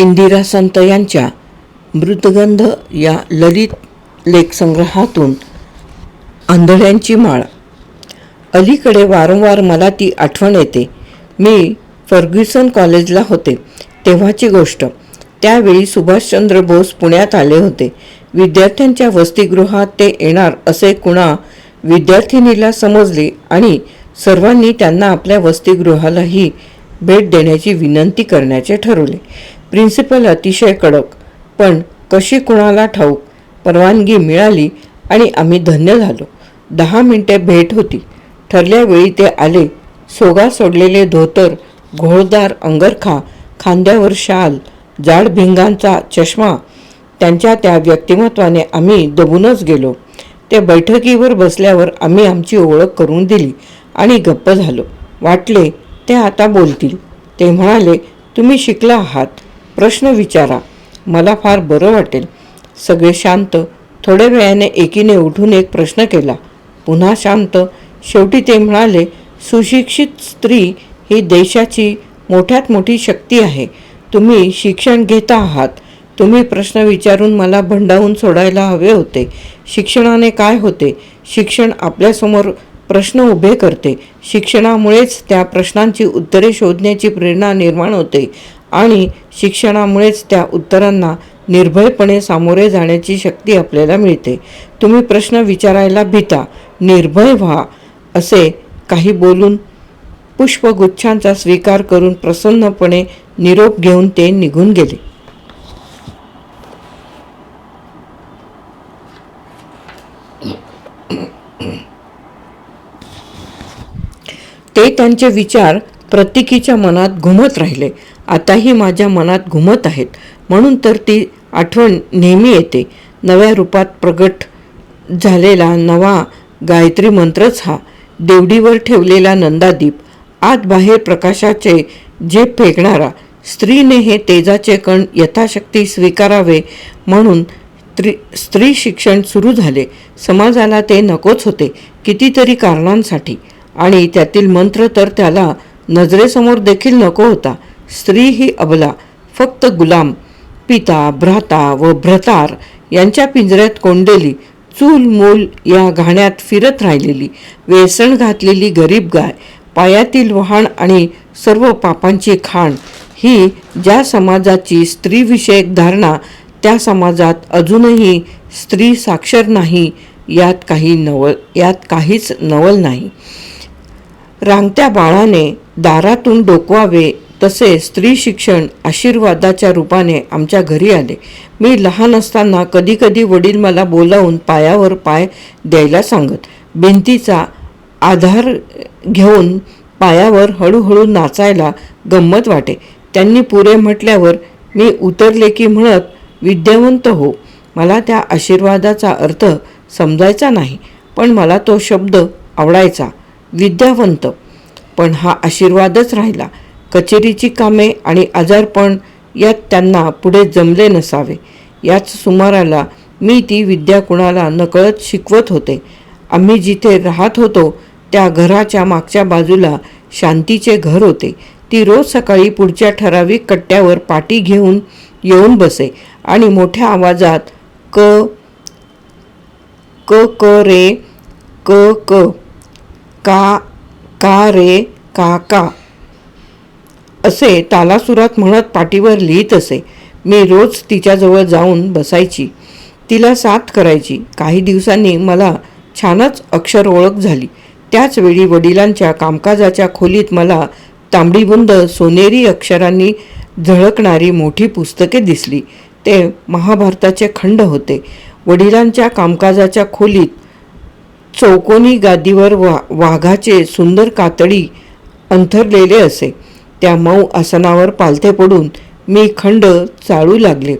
इंदिरा संत यांच्या मृतगंध या ललित लेखसंग्रहातून आंधळ्यांची माळ. अलीकडे वारंवार मला ती आठवण येते. मी फर्ग्युसन कॉलेजला होते तेव्हाची गोष्ट. त्यावेळी सुभाषचंद्र बोस पुण्यात आले होते. विद्यार्थ्यांच्या वसतिगृहात ते येणार असे कुणा विद्यार्थिनीला समजले आणि सर्वांनी त्यांना आपल्या वसतिगृहालाही भेट देण्याची विनंती करण्याचे ठरवले. प्रिन्सिपल अतिशय कडक पण कशी कुणाला ठाऊक परवानगी मिळाली आणि आम्ही धन्य झालो. दहा मिनिटे भेट होती. ठरल्या वेळी ते आले. सोगा सोडलेले धोतर घोळदार अंगरखा खांद्यावर शाल जाड भिंगांचा चष्मा त्यांच्या त्या व्यक्तिमत्वाने आम्ही दबूनच गेलो. ते बैठकीवर बसल्यावर आम्ही आमची ओळख करून दिली आणि गप्प झालो. वाटले ते आता बोलतील. ते म्हणाले तुम्ही शिकला आहात. प्रश्न विचारा. मला फार बरं वाटेल. सगळे शांत. थोड्या वेळाने एकीने उठून एक प्रश्न केला. पुन्हा शांत. शेवटी ते म्हणाले सुशिक्षित स्त्री ही देशाची मोठ्यात मोठी शक्ती आहे. तुम्ही शिक्षण घेता आहात. तुम्ही प्रश्न विचारून मला भंडावून सोडायला हवे होते. शिक्षणाने काय होते? शिक्षण आपल्यासमोर प्रश्न उभे करते. शिक्षणामुळेच त्या प्रश्नांची उत्तरे शोधण्याची प्रेरणा निर्माण होते. आणि शिक्षणामुळेच त्या उत्तरांना निर्भयपणे सामोरे जाण्याची शक्ती आपल्याला मिळते. तुम्ही प्रश्न विचारायला भीता निर्भय व्हा असे काही बोलून पुष्पगुच्छांचा स्वीकार करून प्रसन्नपणे निरोप घेऊन ते निघून गेले. ते त्यांचे विचार प्रत्येकीच्या मनात घुमत राहिले. आताही माझ्या मनात घुमत आहेत. म्हणून तर ती आठवण नेहमी येते. नव्या रूपात प्रगट झालेला नवा गायत्री मंत्रच हा. देवडीवर ठेवलेला नंदादीप आत बाहेर प्रकाशाचे जे फेकणारा स्त्रीने हे तेजाचे कण यथाशक्ती स्वीकारावे म्हणून स्त्री स्त्री शिक्षण सुरू झाले. समाजाला ते नकोच होते कितीतरी कारणांसाठी. आणि त्यातील मंत्र तर त्याला नजरेसमोर देखील नको होता. स्त्री ही अबला फक्त गुलाम पिता भ्राता व भ्रतार यांच्या पिंजऱ्यात कोंडेली चूल मूल या घाण्यात फिरत राहिलेली वेसण घातलेली गरीब गाय पायातील वहाण आणि सर्व पापांची खाण ही ज्या समाजाची स्त्रीविषयक धारणा त्या समाजात अजूनही स्त्री साक्षर नाही यात काही नवल यात काहीच नवल नाही. रांगत्या बाळाने दारातून डोकवावे तसे स्त्री शिक्षण आशीर्वादाच्या रूपाने आमच्या घरी आले. मी लहान असताना कधीकधी वडील मला बोलावून पायावर पाय द्यायला सांगत. भिंतीचा आधार घेऊन पायावर हळूहळू नाचायला गंमत वाटे. त्यांनी पुरे म्हटल्यावर मी उतरले की म्हणत विद्यावंत हो मला त्या आशीर्वादाचा अर्थ समजायचा नाही पण मला तो शब्द आवडायचा. विद्यावंत. पण हा आशीर्वादच राहिला. कचेरीची कामे आणि आजारपण यात त्यांना पुढे जमले नसावे. याच सुमाराला मी ती विद्या कुणाला नकळत शिकवत होते. आम्ही जिथे राहत होतो त्या घराच्या मागच्या बाजूला शांतीचे घर होते. ती रोज सकाळी पुढच्या ठराविक कट्ट्यावर पाटी घेऊन येऊन बसे आणि मोठ्या आवाजात क क क रे क क का का रे का का असे तालासुरात म्हणत पाटीवर लिहित असे मी रोज तिच्याजवळ जाऊन बसायची तिला साथ करायची. काही दिवसांनी मला छानच अक्षर ओळख झाली. त्याचवेळी वडिलांच्या कामकाजाच्या खोलीत मला तांबडीबुंद सोनेरी अक्षरांनी झळकणारी मोठी पुस्तके दिसली. ते महाभारताचे खंड होते. वडिलांच्या कामकाजाच्या खोलीत चौकोनी गादीवर वा वाघाचे सुंदर कातडी अंथरलेले असे. त्या मऊ आसनावर पालथे पडून मी खंड चाळू लागले.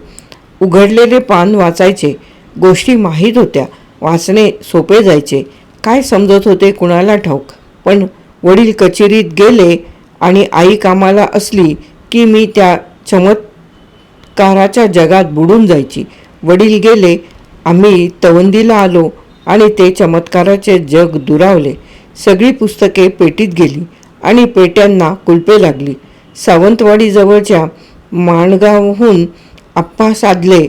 उघडलेले पान वाचायचे. गोष्टी माहीत होत्या. वाचणे सोपे जायचे. काय समजत होते कुणाला ठाऊक? पण वडील कचेरीत गेले आणि आई कामाला असली की मी त्या चमत्काराच्या जगात बुडून जायची. वडील गेले. आम्ही तवंदीला आलो आणि ते चमत्काराचे जग दुरावले. सगळी पुस्तके पेटीत गेली. आणि पेट्यांना कुलपे लागली. सावंतवाडीजवळच्या माणगावहून आप्पा साधले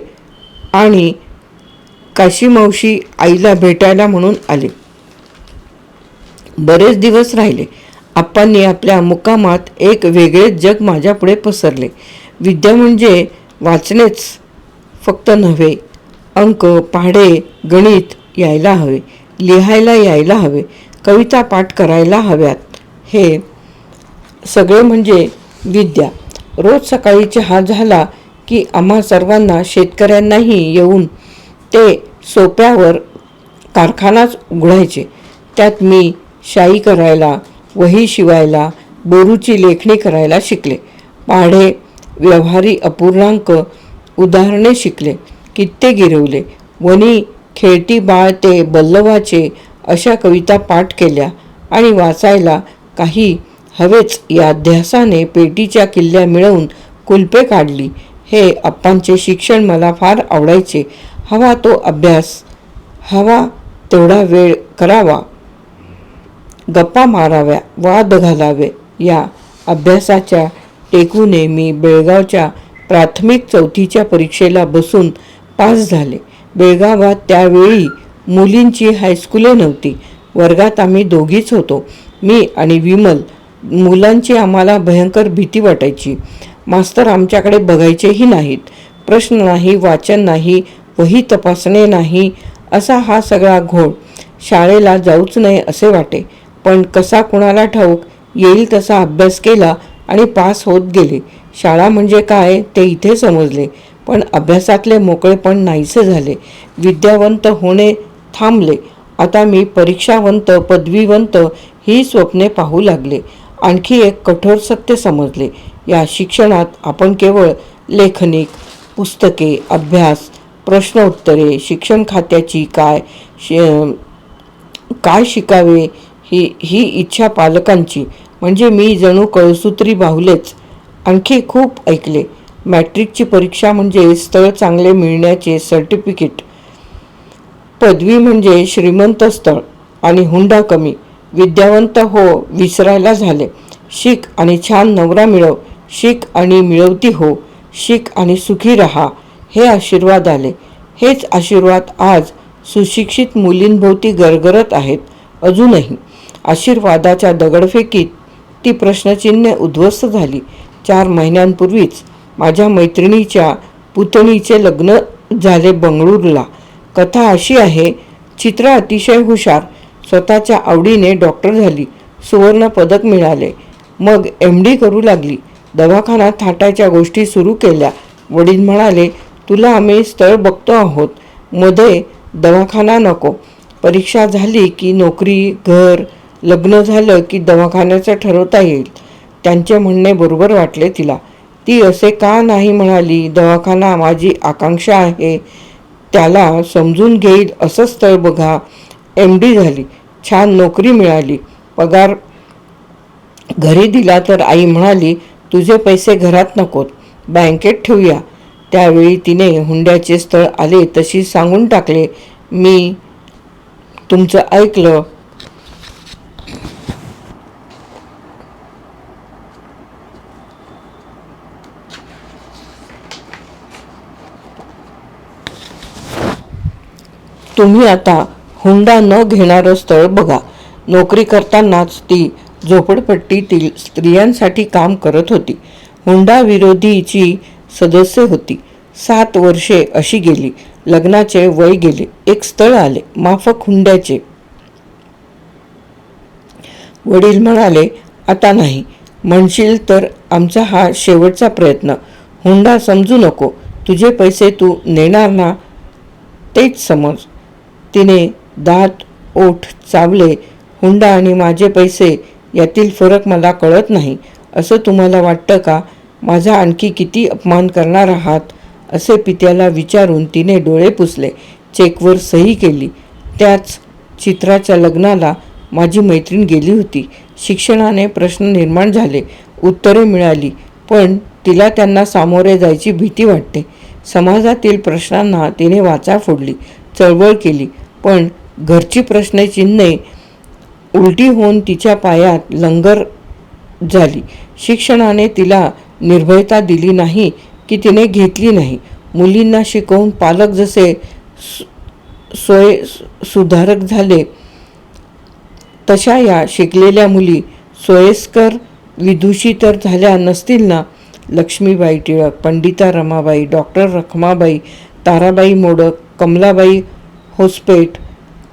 आणि काशीमावशी आईला भेटायला म्हणून आले. बरेच दिवस राहिले. आप्पांनी आपल्या मुक्कामात एक वेगळेच जग माझ्यापुढे पसरले. विद्या म्हणजे वाचणेच फक्त नव्हे अंक पाढे गणित यायला हवे लिहायला यायला हवे कविता पाठ करायला हव्यात. हे सगळे म्हणजे विद्या. रोज सकाळी चहा झाला की आम्हा सर्वांना शेतकऱ्यांनाही येऊन ते सोप्यावर कारखानाच उघडायचे. त्यात मी शाई करायला वही शिवायला बोरूची लेखणी करायला शिकले. पाढे व्यवहारी अपूर्णांक उदाहरणे शिकले. कित्ते गिरवले. वनी खेळती बाळ ते बल्लवाचे अशा कविता पाठ केल्या आणि वाचायला काही हवेच या ध्यासाने पेटीच्या किल्ल्या मिळवून कुलपे काढली. हे अप्पांचे शिक्षण मला फार आवडायचे. हवा तो अभ्यास. हवा तेवढा वेळ करावा. गप्पा माराव्या वाद घालावे. या अभ्यासाच्या टेकूने मी बेळगावच्या प्राथमिक चौथीच्या परीक्षेला बसून पास झाले. बेळगावात त्यावेळी मुलींची हायस्कूले नव्हती. वर्गात आम्ही दोघीच होतो. मी आणि विमल मुलांची आम्हाला भयंकर भीती वाटायची. मास्तर आमच्याकडे बघायचेही नाहीत. प्रश्न नाही वाचन नाही वही तपासणे नाही असा हा सगळा घोळ. शाळेला जाऊच नये असे वाटे. पण कसा कुणाला ठाऊक येईल तसा अभ्यास केला आणि पास होत गेले. शाळा म्हणजे काय ते इथे समजले. पण अभ्यासातले मोकळेपण नाहीसे झाले. विद्यावंत होणे थांबले. आता मी परीक्षावंत पदवीवंत ही स्वप्ने पाहू लागले. आणखी एक कठोर सत्य समजले. या शिक्षणात आपण केवळ लेखनिक पुस्तके अभ्यास प्रश्नोत्तरे शिक्षण खात्याची काय शि काय शिकावे ही ही इच्छा पालकांची. म्हणजे मी जणू कळसूत्री बाहुलेच. आणखी खूप ऐकले. मॅट्रिकची परीक्षा म्हणजे स्थळ चांगले मिळण्याचे सर्टिफिकेट. पदवी म्हणजे श्रीमंत स्थळ आणि हुंडा कमी. विद्यावंत हो विसरायला झाले. शिक आणि छान नवरा मिळव. शिक आणि मिळवती हो. शिक आणि सुखी रहा. हे आशीर्वाद आले. हेच आशीर्वाद आज सुशिक्षित मुलींभोवती गरगरत आहेत. अजूनही आशीर्वादाच्या दगडफेकीत ती प्रश्नचिन्ह उद्ध्वस्त झाली. चार महिन्यांपूर्वीच माझ्या मैत्रिणीच्या पुतणीचे लग्न झाले बंगळूरला. कथा अशी आहे चित्रा अतिशय हुशार स्वतःच्या आवडीने डॉक्टर झाली सुवर्ण पदक मिळाले. मग एम डी करू लागली. दवाखाना थाटायच्या गोष्टी सुरू केल्या. वडील म्हणाले तुला आम्ही स्थळ बघतो आहोत. मध्ये दवाखाना नको. परीक्षा झाली की नोकरी घर लग्न झालं की दवाखान्याचं ठरवता येईल. त्यांचे म्हणणे बरोबर वाटले तिला. ती असे का नाही म्हणाली? दवाखाना माझी आकांक्षा आहे. त्याला समजून घेईल असं स्थळ बघा. एम डी झाली. छान नोकरी मिळाली. पगार घरी दिला तर आई म्हणाली तुझे पैसे घरात नकोत. बँकेत ठेवूया. त्यावेळी तिने हुंड्याचे स्थळ आले तशी सांगून टाकले मी तुमचं ऐकलं. तुम्ही आता हुंडा न घेणारं स्थळ बघा. नोकरी करतानाच ती झोपडपट्टीतील स्त्रियांसाठी काम करत होती. हुंडा विरोधीची सदस्य होती. सात वर्षे अशी गेली. लग्नाचे वय गेले. एक स्थळ आले. माफक हुंड्याचे. वडील म्हणाले आता नाही. म्हणशील तर आमचा हा शेवटचा प्रयत्न. हुंडा समजू नको. तुझे पैसे तू नेणार ना तेच समज. तिने दात ओठ चावले हुंडा आणि माझे पैसे यातील फरक मला कळत नाही. असं तुम्हाला वाटतं का? माझा आणखी किती अपमान करणार आहात? असे पित्याला विचारून तिने डोळे पुसले. चेकवर सही केली. त्याच चित्राच्या लग्नाला माझी मैत्रीण गेली होती. शिक्षणाने प्रश्न निर्माण झाले. उत्तरे मिळाली. पण तिला त्यांना सामोरे जायची भीती वाटते. समाजातील प्रश्नांना तिने वाचा फोडली. चळवळ केली. पण घरची प्रश्नचिन्हे उलटी होऊन तिच्या पायात लंगर झाली. शिक्षणाने तिला निर्भयता दिली नाही की तिने घेतली नाही. मुलींना शिकवून पालक जसे सोय सुधारक झाले तशा या शिकलेल्या मुली सोयस्कर विदुषी तर झाल्या नसतील ना? लक्ष्मीबाई टिळक पंडिता रमाबाई डॉक्टर रखमाबाई ताराबाई मोडक कमलाबाई होसपेट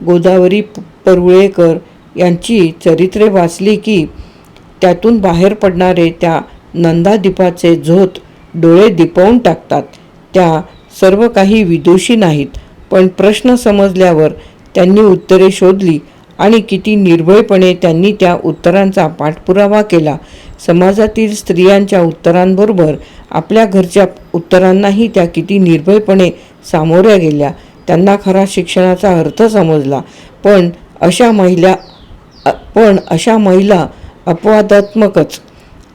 गोदावरी परुळेकर यांची चरित्रे वाचली की त्यातून बाहेर पडणारे त्या नंदादीपाचे झोत डोळे दिपवून टाकतात. त्या सर्व काही विदुषी नाहीत पण प्रश्न समजल्यावर त्यांनी उत्तरे शोधली आणि किती निर्भयपणे त्यांनी त्या उत्तरांचा पाठपुरावा केला. समाजातील स्त्रियांच्या उत्तरांबरोबर आपल्या घरच्या उत्तरांनाही त्या किती निर्भयपणे सामोऱ्या गेल्या. त्यांना खरा शिक्षणाचा अर्थ समजला. पण अशा महिला पण अशा महिला अपवादात्मकच.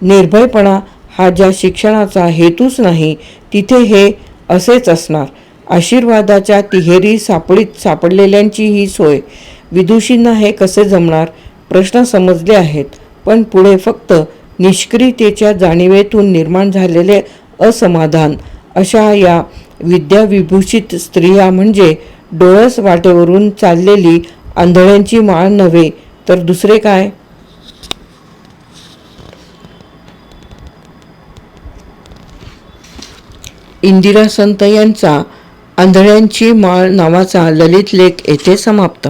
निर्भयपणा हा ज्या शिक्षणाचा हेतूच नाही तिथे हे असेच असणार. आशीर्वादाच्या तिहेरी सापडीत सापडलेल्यांची ही सोय. विदुषींना हे कसे जमणार? प्रश्न समजले आहेत पण पुढे फक्त निष्क्रियतेच्या जाणीवेतून निर्माण झालेले असमाधान अशा या विद्याविभूषित स्त्रिया म्हणजे डोळस वाटेवरून चाललेली आंधळ्यांची माळ नव्हे तर दुसरे काय? इंदिरा संत यांचा आंधळ्यांची माळ नावाचा ललित लेख येथे समाप्त.